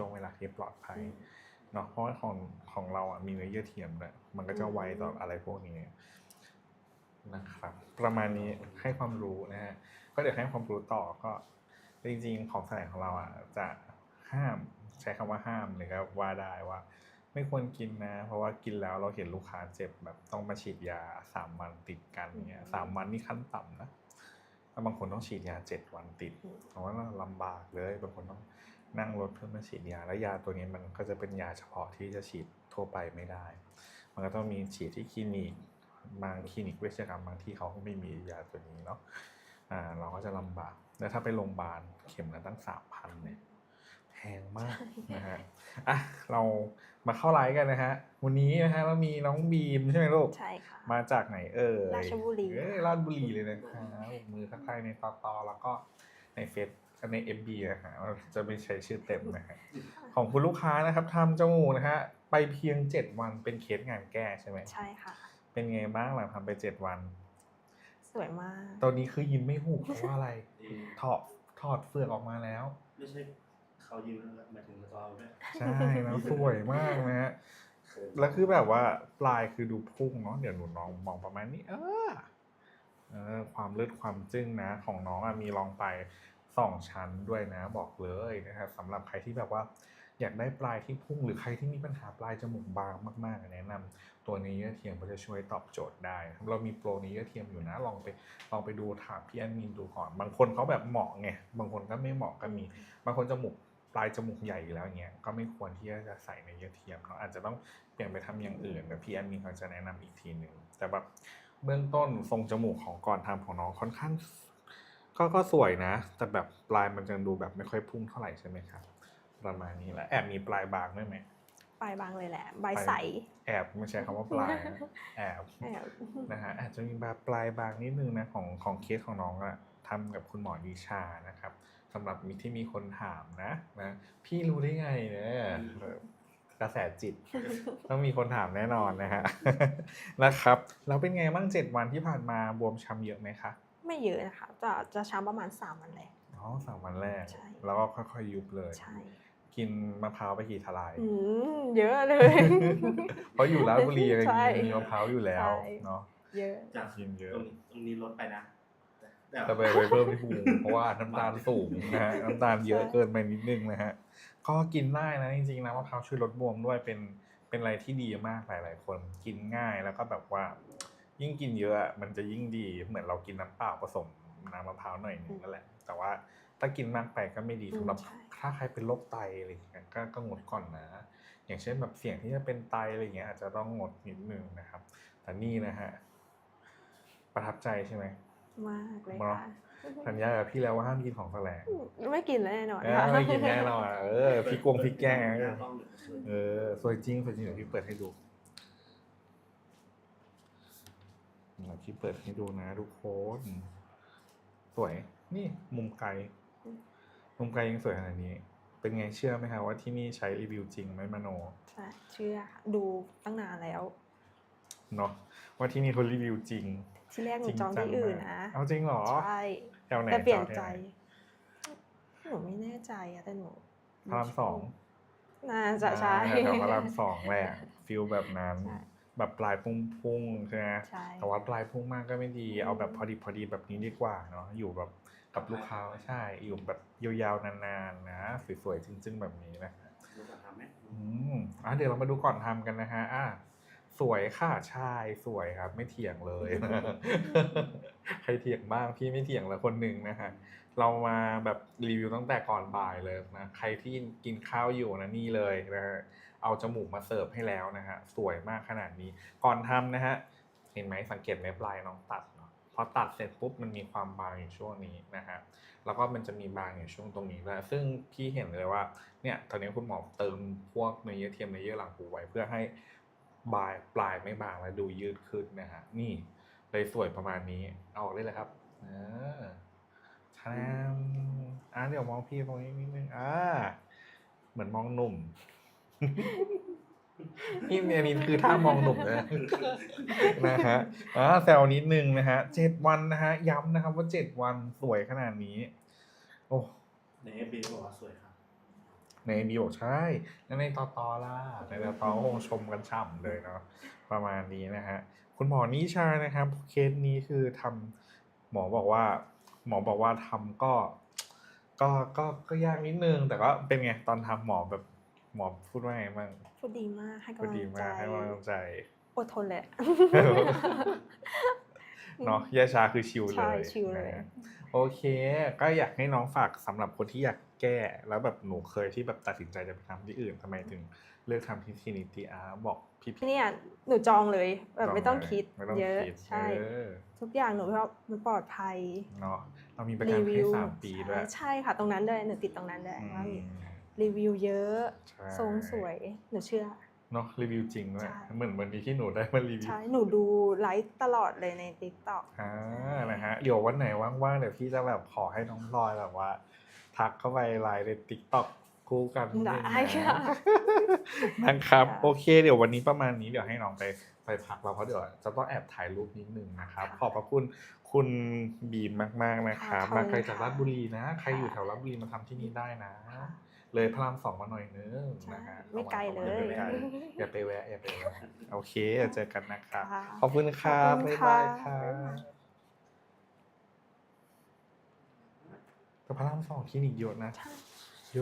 ช่วงเวลาที่ปลอดภัยเนาะเพราะว่าของของเราอะมีเนื้อเยื่อเทียมด้วยมันก็จะไวต่ออะไรพวกนี้นะครับประมาณนี้ให้ความรู้นะฮะก็เดี๋ยวให้ความรู้ต่อก็จริงๆ ของแสลงของเราอะจะห้ามใช้คำว่าห้ามเลยครับว่าได้ว่า ไม่ควรกินนะ เพราะว่ากินแล้วเราเห็นลูกค้าเจ็บแบบต้องมาฉีดยาสามวันติดกันเนี่ยสามวันนี่ขั้นต่ำนะแล้วบางคนต้องฉีดยาเจ็ดวันติดเพราะว่าลำบากเลยบางคนต้อง นั่งรถเพื่อมาฉีดยา แล้วยาตัวนี้มันก็จะเป็นยาเฉพาะที่จะฉีดทั่วไปไม่ได้ มันก็ต้องมีฉีดที่คลินิก บางคลินิกเวชกรรมบางที่เขาก็ไม่มียาตัวนี้เนาะอ่าเราก็จะลำบาก แล้วถ้าไปโรงพยาบาลเข็มละตั้งสามพันเนี่ยแพงมากนะฮะอะเรามาเข้าไลฟ์กันนะฮะ วันนี้นะฮะเรามีน้องบีมใช่ไหมลูกใช่ค่ะ มาจากไหนเอ่ยราชบุรีเอ้ยราชบุรีเลยนะครับมือทักทายในตอตอแล้วก็ในเฟซ ในเอฟบีนะฮะเราจะไม่ใช้ชื่อเต็มนะฮะของคุณลูกค้านะครับทำจมูกนะฮะไปเพียงเจ็ดวันเป็นเคสงานแก้ใช่ไหมใช่ค่ะ เป็นไงบ้างหลังทำไปเจ็ดวัน สวยมาก ตอนนี้คือยิ้มไม่หุบเพราะว่าอะไรเอ่อถอดถอดเฟือกออกมาแล้ว ไม่ใช่เขายืนหมายถึงเราด้วยใช่แล้วสวยมากนะฮะแล้วคือแบบว่าปลายคือดูพุ่งเนาะเดี๋ยวหนูน้องมองประมาณนี้ เออเออความเลือดความจึ้งนะ ของน้องอะมีรองไป สองชั้นด้วยนะบอกเลยนะครับสำหรับใครที่แบบว่าอยากได้ปลายที่พุ่งหรือใครที่มีปัญหาปลายจมูกบางมากๆ แนะนำตัวนี้เยื่อเทียมก็จะช่วยตอบโจทย์ได้ เรามีโปรนี้เยื่อเทียมอยู่นะลองไปลองไปดูถามพี่แอนมินดูก่อน บางคนเขาแบบเหมาะไงบางคนก็ไม่เหมาะก็มี บางคนจมูกปลายจมูกใหญ่อยู่แล้วเงี้ยก็ไม่ควรที่จะใส่ในเยื่อเทียมเนาะอาจจะต้องเปลี่ยนไปทำอย่างอื่นแต่พี่แอนมีเขาจะแนะนำอีกทีหนึ่งแต่แบบเบื้องต้นทรงจมูกของก่อนทำของน้องค่อนข้าง ก็ก็สวยนะ แต่แบบปลายมันจะดูแบบไม่ค่อยพุ่งเท่าไหร่ใช่ไหมครับประมาณนี้แหละแอบมีปลายบางด้วยไหมปลายบางเลยแหละใบใส แอบไม่ใช่คำว่าปลายนะแอบแอบนะฮะอาจจะมีแบบปลายบางนิดนึงนะของของเคสของน้องอะทำกับคุณหมอดีชานะครับสำหรับมีที่มีคนถามนะนะพี่รู้ได้ไงเนี่ยเออกระแสจิต ต้องมีคนถามแน่นอนนะฮะนะครับ แล้วเป็นไงบ้างเจ็ดวันที่ผ่านมาบวมช้ำเยอะไหมคะ ไม่เยอะนะคะจะจะช้าประมาณสามวันแรกอ๋อสามวันแรก ใช่ แล้วก็ค่อยๆยุบเลย ใช่กินมะพร้าวไปกี่ทลาย อืมเยอะเลย เพราะอยู่ราชบุรีใช่มีมะพร้าวอยู่แล้วใช่ เนาะเยอะ จากกินเยอะตรงนี้ตรงนี้ลดไปนะแต่ไปไปเพิ่มที่ภูมิเพราะว่าน้ำตาลสูงนะฮะน้ำตาลเยอะเกินไปนิดนึงนะฮะก็กินได้นะจริงๆนะมะพร้าวช่วยลดบวมด้วยเป็นเป็นอะไรที่ดีมากหลาย ๆ คนกินง่ายแล้วก็แบบว่า ยิ่งกินเยอะอะมันจะยิ่งดีเหมือนเรากินน้ำเปล่าผสมน้ำมะพร้าวหน่อยหนึงนั่นแหละ แต่ว่าถ้ากินมากไปก็ไม่ดีอืมสำหรับใช่ถ้าใครเป็นโรคไตอะไรอย่างเงี้ยก็ก็งดก่อนนะ อย่างเช่นแบบเสี่ยงที่จะเป็นไตอะไรอย่างเงี้ยอาจจะต้องงดนิดนึงนะครับ แต่นี่นะฮะประทับใจใช่ไหมมากเลยเนาะค่ะสัญญากับพี่แล้วว่าห้ามกินของแสลงไม่กินแล้วแน่นอนเออค่ะไม่กินแน่นอนเออพี่กวงพี่แกงหน้ากล้องหรือเออสวยจริงสวยจริงเดี๋ยวพี่เปิดให้ดู เดี๋ยวพี่เปิดให้ดูนะทุกคนสวย นี่มุมไกล มุมไกลยังสวยขนาดนี้ เป็นไงเชื่อไหมคะว่าที่นี่ใช้รีวิวจริงไม่มโน ใช่เชื่อค่ะดูตั้งนานแล้วเนาะว่าที่นี่เขารีวิวจริง ที่แรกหจนูริงจองจัที่งอื่นมากนะเอาจริงเหรอใช่แถวไหนแต่เปลี่ยนจองที่ใจไหหนูไม่แน่ใจอะแต่หนูพระรามสองน่าจะใช่อ่าแถวพระรามสองแหละฟิลแบบนั้นใช่ แบบปลายพุ่งๆใช่ไหมใช่แต่ว่าปลายพุ่งมากก็ไม่ดีอืมเอาแบบพอดีพอดีแบบนี้ดีกว่าเนาะ อยู่แบบกับลูกค้าใช่ อยู่แบบยาวๆนานๆนะ สวยๆจึ้งๆแบบนี้นะดูก่อนทำไหมอืมอะเดี๋ยวเรามาดูก่อนทำกันนะฮะอะ สวยค่ะใช่สวยครับ ไม่เถียงเลย ใครเถียงบ้างพี่ไม่เถียงละคนหนึ่งนะฮะเรามาแบบรีวิวตั้งแต่ก่อนบ่ายเลยนะใครที่กินข้าวอยู่นะนี่เลยนะฮะเอาจมูกมาเสิร์ฟให้แล้วนะฮะสวยมากขนาดนี้ ก่อนทำนะฮะเห็นไหมสังเกตไหมปลายน้องตัดเนาะพอตัดเสร็จปุ๊บมันมีความบางอยู่ช่วงนี้นะฮะแล้วก็มันจะมีบางอยู่ช่วงตรงนี้ด้วยซึ่งพี่เห็นเลยว่าเนี่ยตอนนี้คุณหมอเติมพวกเนื้อเยื่อเทียมเนื้อเยื่อหลังหูไว้เพื่อให้ บายปลายไม่บางและดูยืดขึ้นนะฮะนี่เลยสวยประมาณนี้ เอาออกได้เลยครับเออชามอะเดี๋ยวมองพี่ตรงนี้นิดนึงอ่าเหมือนมองหนุ่มนี่อันนี้คือท่ามองหนุ่มนะนะฮะอ่าแซวนิดนึงนะฮะเจ็ดวันนะฮะย้ำนะครับว่าเจ็ดวันสวยขนาดนี้ โอ้ในเอฟบีบอกว่าสวยครับ ในในดีบอกใช่ แล้วในต่อต่อล่ะในต่อต่อคงชมกันฉ่ำเลยเนาะประมาณนี้นะฮะคุณหมอนิชานะครับเคสนี้คือทำหมอบอกว่า หมอบอกว่าทำก็ ก็ก็ก็ยากนิดนึง แต่ก็เป็นไงตอนทำหมอแบบหมอพูดว่าไงบ้างพูดดีมากให้พูดกำลัดีงใจมากให้กำลังใจอดทนแหละ เนาะยาชาคือชิลเลใช่ยชิลเลยนะโอเค ก็อยากให้น้องฝากสำหรับคนที่อยากแก้ แล้วแบบหนูเคยที่แบบตัดสินใจจะไปทำที่อื่นทำไมถึงเลือกทำที่คลินิกทีอาร์บอกพี่ที่เนี่ยหนูจองเลยแบบจองไม่ต้องเลยคิดไม่ต้องเยอะคิดใช่เออทุกอย่างหนูชอบมันปลอดภัยเนาะเรามีประกันให้สามปีด้วยใช่ใช่ค่ะตรงนั้นเลยหนูติดตรงนั้นเลยอืมว่ามีรีวิวเยอะใช่ทรงสวยหนูเชื่อ เนาะรีวิวจริงด้วยใช่เหมือนวันนี้ที่หนูได้มารีวิวใช่หนูดูไลฟ์ตลอดเลยใน t ิ k t o k อ่านะฮะเดี๋ยววันไหนว่างๆเดี๋ยวพี่จะแบบขอให้น้องพลอยแบบว่า ทักเข้าไปไลน์ในติ๊กต็อกคู่กันนินึงได้ค่ะนะครับค่ะโอเค เดี๋ยววันนี้ประมาณนี้เดี๋ยวให้น้องไปไปพักแล้วเพราะเดี๋ยวจะต้องแอบถ่ายรูปนิดนึงนะครับค่ะขอบพระคุณคุณบีมมากๆนะครับค่ะมาไกลขอบคุณจากค่ะราชบุรีนะ ใครอยู่ค่ะแถวราชบุรีมาทำที่นี่ได้นะค่ะ เลยพระรามสองมาหน่อยนึงใช่นะฮะไม่ไกลเลยไม่ไกลอย่าไปแวะอย่าไปแวะโอเคเดี๋ยวเจอกันนะครับค่ะขอบคุณครับขอบคุณบ๊ายบายคค่ะรับแต่พระรามสองคลินิกเยอะนะใช่